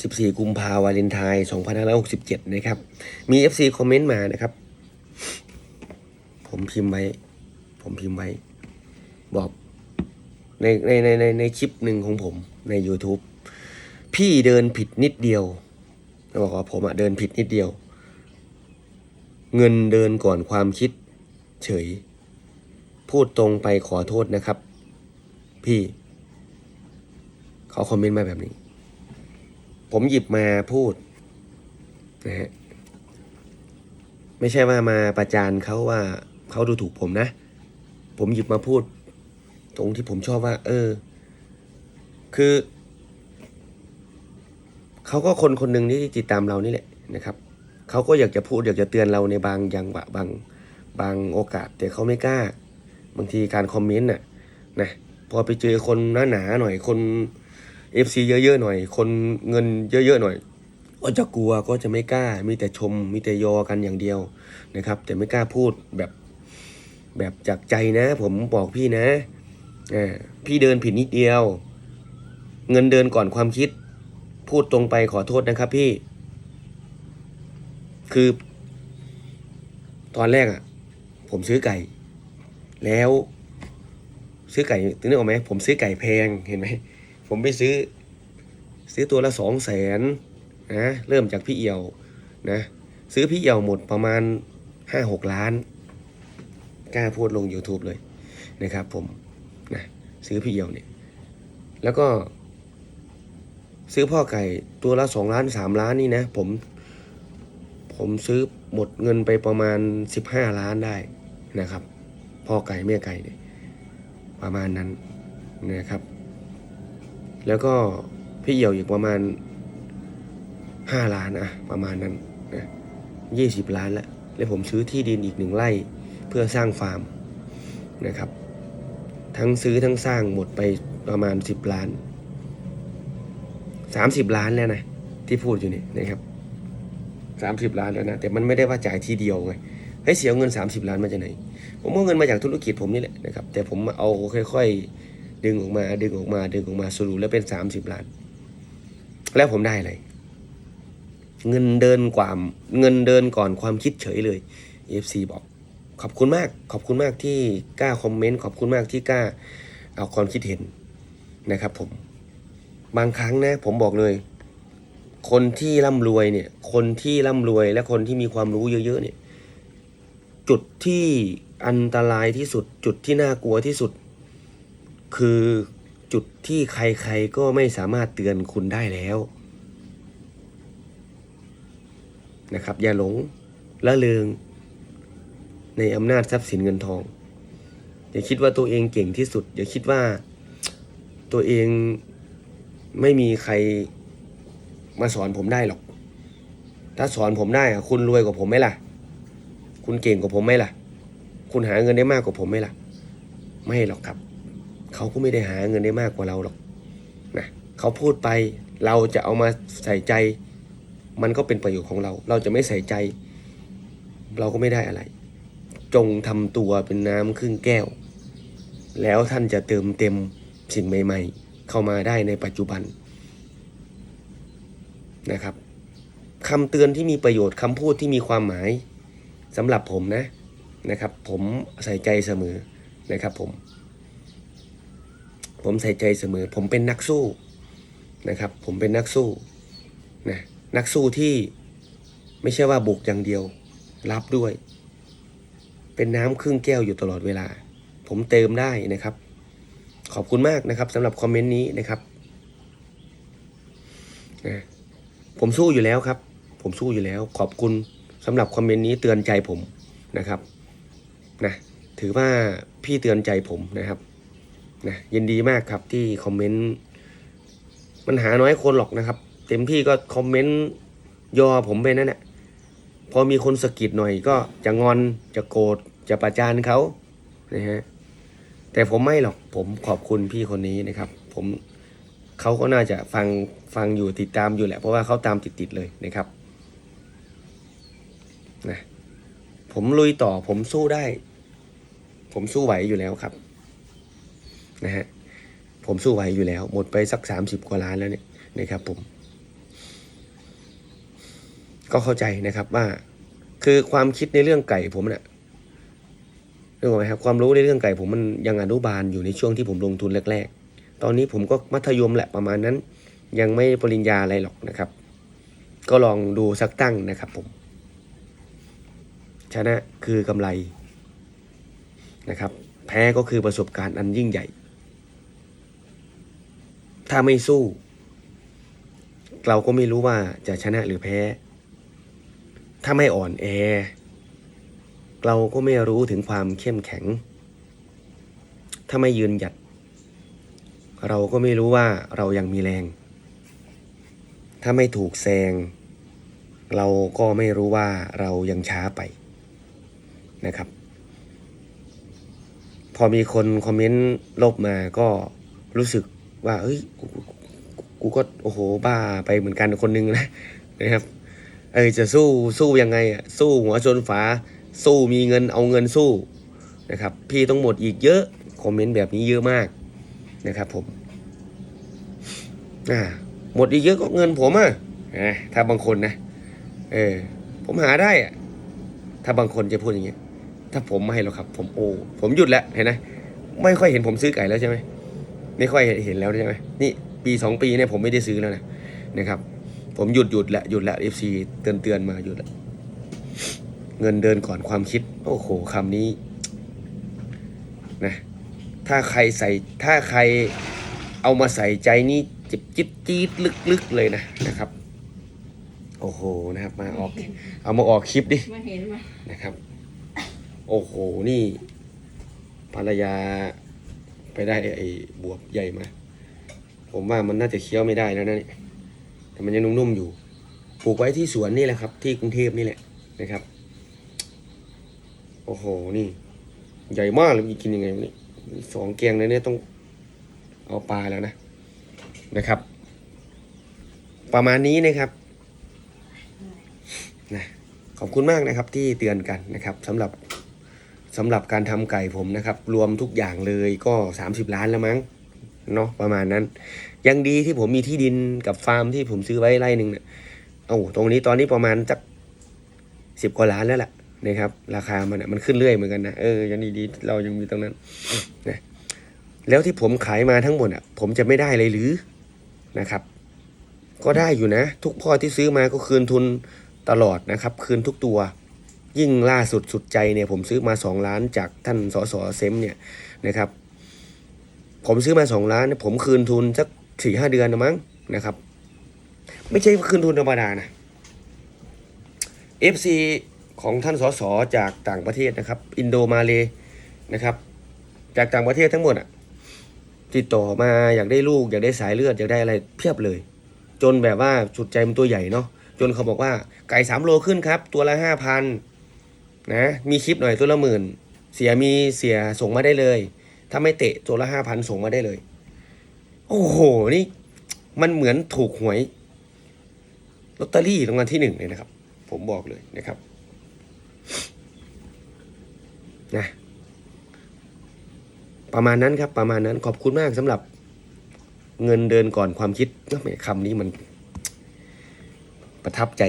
14 กุมภาวาเลนไทน์2567 นะครับ มี FC คอมเมนต์มานะครับ ผมพิมพ์ไว้ ผมพิมพ์ไว้ บอกในในในในในคลิปหนึ่งของผมใน YouTube พี่เดินผิดนิดเดียวบอกว่าผมอะเดินผิดนิดเดียว เงินเดินก่อนความคิด เฉย พูดตรงไปขอโทษนะครับ พี่ เขาคอมเมนต์มาแบบนี้ ผมหยิบมาพูดนะฮะไม่ใช่ว่ามาประจานเขาว่าเขาดูถูกผมนะ ผมหยิบมาพูด ตรงที่ผมชอบว่า เออ คือเขาก็คนคนหนึ่งที่ติดตามเรานี่แหละนะครับเขาก็อยากจะพูดอยากจะเตือนเราในบางอย่างวะบางบางโอกาส แต่เขาไม่กล้า บางทีการคอมเมนต์น่ะนะพอไปเจอคนหนาหนาหน่อยคน เอฟซีเยอะๆหน่อย คนเงินเยอะๆหน่อย ก็จะกลัวก็จะไม่กล้า มีแต่ชม มีแต่ยอกันอย่างเดียวนะครับ แต่ไม่กล้าพูดแบบแบบจากใจนะ ผมบอกพี่นะอ่าพี่เดินผิดนิดเดียว เงินเดินก่อนความคิด พูดตรงไปขอโทษนะครับพี่ คือ ตอนแรกอะ่ะ ผมซื้อไก่ แล้ว ซื้อไก่ถึงนึกออกไหมผมซื้อไก่แพงเห็นไหม ผมไปซื้อ ซื้อตัวละสองแสนนะเริ่มจากพี่เอี่ยวนะซื้อพี่เอี่ยวหมดประมาณห้าหกล้านกล้าพูดลง YouTube เลยนะครับ ผมนะซื้อพี่เอี่ยวเนี่ยแล้วก็ ซื้อพ่อไก่ตัวละสองล้านสามล้านนี่นะ ผม ผมซื้อหมดเงินไปประมาณสิบห้าล้านได้นะครับ พ่อไก่แม่ไก่เนี่ยประมาณนั้นนะครับ แล้วก็พี่เหี่ยวอีกประมาณห้าล้านอะประมาณนั้นนะยี่สิบล้านแล้วแล้วผมซื้อที่ดินอีกหนึ่งไร่เพื่อสร้างฟาร์มนะครับ ทั้งซื้อทั้งสร้างหมดไปประมาณสิบล้านสามสิบล้านแล้วนะที่พูดอยู่นี่นะครับสามสิบล้านแล้วนะแต่มันไม่ได้ว่าจ่ายทีเดียวไงให้เสียเงินสามสิบล้านมาจากไหน ผมเอาเงินมาจากธุรกิจผมนี่แหละนะครับ แต่ผมเอาค่อยๆ ดึงออกมา ดึงออกมา ดึงออกมาสรุปแล้วเป็นสามสิบล้าน แล้วผมได้อะไร เงินเดินกว่าเงินเดินก่อนความคิดเฉยเลย FC บอก ขอบคุณมาก ขอบคุณมากที่กล้าคอมเมนต์ ขอบคุณมากที่กล้าเอาความคิดเห็นนะครับ ผม บางครั้งนะ ผมบอกเลย คนที่ร่ำรวยเนี่ย คนที่ร่ำรวยและคนที่มีความรู้เยอะๆเนี่ย จุดที่อันตรายที่สุด จุดที่น่ากลัวที่สุด คือจุดที่ใครๆก็ไม่สามารถเตือนคุณได้แล้ว นะครับ อย่าหลงละเลงในอำนาจทรัพย์สินเงินทอง อย่าคิดว่าตัวเองเก่งที่สุด อย่าคิดว่าตัวเองไม่มีใครมาสอนผมได้หรอก ถ้าสอนผมได้อะคุณรวยกว่าผมไหมล่ะ คุณเก่งกว่าผมไหมล่ะ คุณหาเงินได้มากกว่าผมไหมล่ะ ไม่หรอกครับ เขาก็ไม่ได้หาเงินได้มากกว่าเราหรอกนะเขาพูดไปเราจะเอามาใส่ใจ มันก็เป็นประโยชน์ของเรา เราจะไม่ใส่ใจ เราก็ไม่ได้อะไร จงทำตัวเป็นน้ำครึ่งแก้ว แล้วท่านจะเติมเต็มสิ่งใหม่ ๆ เข้ามาได้ในปัจจุบันนะครับคำเตือนที่มีประโยชน์คำพูดที่มีความหมายสำหรับผมนะนะครับ ผมใส่ใจเสมอนะครับผม ผมใส่ใจเสมอ ผมเป็นนักสู้นะครับ ผมเป็นนักสู้นะนักสู้ที่ไม่ใช่ว่าบุกอย่างเดียว รับด้วย เป็นน้ำครึ่งแก้วอยู่ตลอดเวลา ผมเติมได้นะครับ ขอบคุณมากนะครับสำหรับคอมเมนต์นี้นะครับนะผมสู้อยู่แล้วครับ ผมสู้อยู่แล้ว ขอบคุณสำหรับคอมเมนต์นี้เตือนใจผมนะครับนะถือว่าพี่เตือนใจผมนะครับ นะยินดีมากครับที่คอมเมนต์มันหาน้อยคนหรอกนะครับ เต็มที่ก็คอมเมนต์ยอผมไปนั่นแหละพอมีคนสะกิดหน่อยก็จะงอนจะโกรธจะประจานเขานะฮะแต่ผมไม่หรอกผมขอบคุณพี่คนนี้นะครับ ผมเขาก็น่าจะฟังฟังอยู่ติดตามอยู่แหละ เพราะว่าเขาตามติดๆเลยนะครับนะผมลุยต่อผมสู้ได้ ผมสู้ไหวอยู่แล้วครับ นะฮะผมสู้ไหวอยู่แล้ว หมดไปสักสามสิบกว่าล้านแล้วเนี่ยนะครับผม ก็เข้าใจนะครับว่า คือความคิดในเรื่องไก่ผมเนี่ยรื่องไหมครับความรู้ในเรื่องไก่ผมมันยังอนุบาลอยู่ในช่วงที่ผมลงทุนแรก ๆ ตอนนี้ผมก็มัธยมแหละประมาณนั้น ยังไม่ปริญญาอะไรหรอกนะครับ ก็ลองดูสักตั้งนะครับผม ชนะคือกำไรนะครับ แพ้ก็คือประสบการณ์อันยิ่งใหญ่ ถ้าไม่สู้ เราก็ไม่รู้ว่าจะชนะหรือแพ้ ถ้าไม่อ่อนแอ เราก็ไม่รู้ถึงความเข้มแข็ง ถ้าไม่ยืนหยัด เราก็ไม่รู้ว่าเรายังมีแรง ถ้าไม่ถูกแซง เราก็ไม่รู้ว่าเรายังช้าไปนะครับ พอมีคนคอมเมนต์ลบมาก็รู้สึก ว่า เฮ้ยกูกูก็โอ้โหบ้าไปเหมือนกันคนนึงนะนะครับ เออจะสู้สู้ยังไงอะสู้หัวชนฝา สู้มีเงินเอาเงินสู้นะครับ พี่ต้องหมดอีกเยอะคอมเมนต์แบบนี้เยอะมากนะครับผมอ่าหมดอีกเยอะก็เงินผมอะอะถ้าบางคนนะเออผมหาได้อะถ้าบางคนจะพูดอย่างเงี้ยถ้าผมไม่ให้หรอกครับ ผมโอ้ผมหยุดแล้วเห็นไหมไม่ค่อยเห็นผมซื้อไก่แล้วใช่ไหม ไม่ค่อยเห็นแล้วใช่ไหมนี่ปีสองปีเนี่ยผมไม่ได้ซื้อแล้วนะนะครับ ผมหยุดหยุดละหยุดละเอฟซีเตือนเตือนมาหยุดละเงินเดินก่อนความคิด โอ้โหคำนี้นะถ้าใครใส่ถ้าใครเอามาใส่ใจนี่จิบจิบจี๊ดลึกๆเลยนะนะครับ โอ้โหนะครับ มาออก เอามาออกคลิปดิมาเห็นมานะครับ โอ้โหนี่ ภรรยา ไปได้ไอ้บวบใหญ่มา ผมว่ามันน่าจะเคี้ยวไม่ได้แล้วนะเนี่ยแต่มันยังนุ่มๆอยู่ ปลูกไว้ที่สวนนี่แหละครับ ที่กรุงเทพนี่แหละนะครับ โอ้โห นี่ ใหญ่มากเลยกินยังไงวะนี่สองแกงเลยเนี่ยต้องเอาปลาแล้วนะนะครับ ประมาณนี้นะครับนะขอบคุณมากนะครับที่เตือนกันนะครับสำหรับ สำหรับการทำไก่ผมนะครับ รวมทุกอย่างเลยก็ 30 ล้านแล้วมั้งเนาะประมาณนั้น ยังดีที่ผมมีที่ดินกับฟาร์มที่ผมซื้อไว้ไร่หนึ่งเนี่ยโอ้ตรงนี้ตอนนี้ประมาณจักสิบกว่าล้านแล้วแหละนะครับ ราคามันมันขึ้นเรื่อยเหมือนกันนะเออยังดีๆเรายังมีตรงนั้นนะแล้วที่ผมขายมาทั้งหมดอะ ผมจะไม่ได้เลยหรือนะครับ ก็ได้อยู่นะ ทุกพ่อที่ซื้อมาก็คืนทุนตลอดนะครับ คืนทุกตัว ยิ่งล่าสุดสุดใจเนี่ยผมซื้อมา 2 ล้านจากท่านสสเซมเนี่ยนะครับ ผมซื้อมา 2 ล้านเนี่ยผมคืนทุนสักสี่ห้าเดือนนะมั้งนะครับ ไม่ใช่คืนทุนธรรมดานะ FC ของท่านสสจากต่างประเทศนะครับ อินโดมาเลนะครับ จากต่างประเทศทั้งหมดอะติดต่อมาอยากได้ลูกอยากได้สายเลือดอยากได้อะไรเพียบเลย จนแบบว่าสุดใจมันตัวใหญ่เนาะจนเขาบอกว่าไก่สามโลขึ้นครับ ตัวละห้าพัน นะ มีคลิปหน่อยตัวละหมื่น เสียมีเสียส่งมาได้เลย ถ้าไม่เตะตัวละห้าพันส่งมาได้เลย โอ้โห นี่ มันเหมือนถูกหวยลอตเตอรี่รางวัลที่หนึ่งเลยนะครับ ผมบอกเลยนะครับนะประมาณนั้นครับ ประมาณนั้นขอบคุณมากสำหรับเงินเดินก่อนความคิดแหมคำนี้มันประทับใจ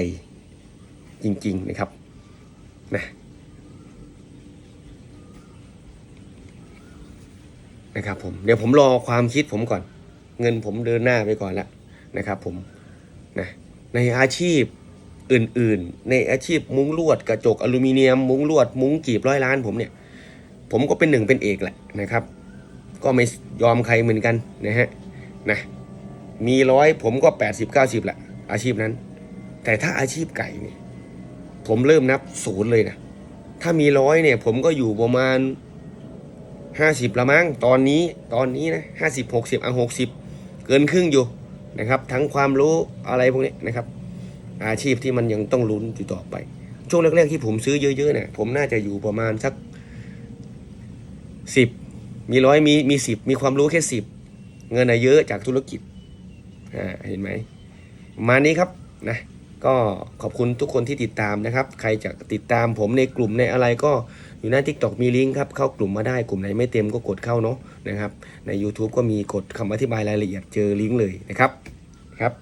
จริง ๆ นะครับนะ นะครับผมเดี๋ยวผมรอความคิดผมก่อน เงินผมเดินหน้าไปก่อนแล้วนะครับผมนะในอาชีพอื่นๆ ในอาชีพมุ้งลวดกระจกอลูมิเนียม มุ้งลวด มุ้งกีบร้อยล้านผมเนี่ย ผมก็เป็นหนึ่งเป็นเอกแหละนะครับ ก็ไม่ยอมใครเหมือนกันนะฮะนะมีร้อยผมก็แปดสิบเก้าสิบแหละอาชีพนั้น แต่ถ้าอาชีพไก่เนี่ยผมเริ่มนับศูนย์เลยนะถ้ามีร้อยเนี่ย ผมก็อยู่ประมาณ ห้าสิบละมั้งตอนนี้ตอนนี้นะห้าสิบหกสิบอะหกสิบเกินครึ่งอยู่นะครับ ทั้งความรู้อะไรพวกนี้นะครับ อาชีพที่มันยังต้องลุ้นอยู่ต่อไป ช่วงแรกๆที่ผมซื้อเยอะๆเนี่ยผมน่าจะอยู่ประมาณสักสิบมีร้อยมีมีสิบมีความรู้แค่สิบเงินอะเยอะจากธุรกิจอ่าเห็นไหมมานี้ครับนะก็ขอบคุณทุกคนที่ติดตามนะครับ ใครจะติดตามผมในกลุ่มในอะไรก็ อยู่หน้า TikTok มีลิงก์ครับเข้ากลุ่มมาได้กลุ่มไหนไม่เต็มก็กดเข้าเนาะนะครับใน YouTube ก็มีกดคำอธิบายรายละเอียดเจอลิงก์เลยนะครับครับ